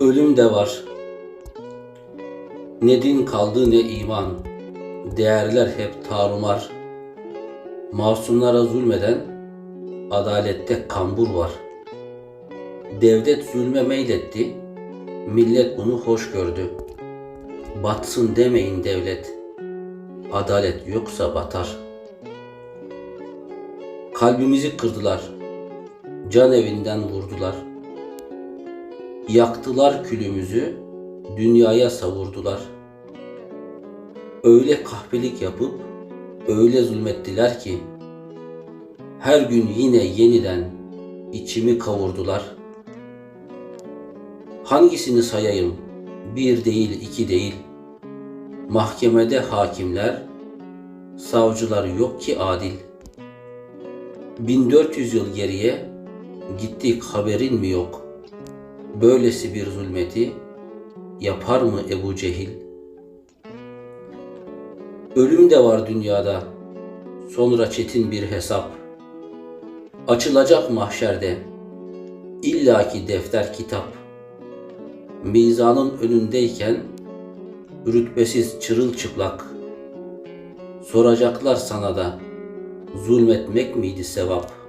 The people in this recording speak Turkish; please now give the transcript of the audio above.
Ölüm de var. Ne din kaldı ne iman. Değerler hep tarumar. Masumlara zulmeden adalette kambur var. Devlet zulme meyletti. Millet bunu hoş gördü. Batsın demeyin devlet. Adalet yoksa batar. Kalbimizi kırdılar. Can evinden vurdular. Yaktılar külümüzü, dünyaya savurdular. Öyle kahpelik yapıp öyle zulmettiler ki her gün yine yeniden içimi kavurdular. Hangisini sayayım? Bir değil, iki değil. Mahkemede hakimler, savcılar yok ki adil. 1400 yıl geriye gittik haberin mi yok? Böylesi bir zulmeti yapar mı Ebu Cehil? Ölüm de var dünyada, sonra çetin bir hesap. Açılacak mahşerde, illaki defter kitap. Mizanın önündeyken, rütbesiz çırılçıplak. Soracaklar sana da, zulmetmek miydi sevap?''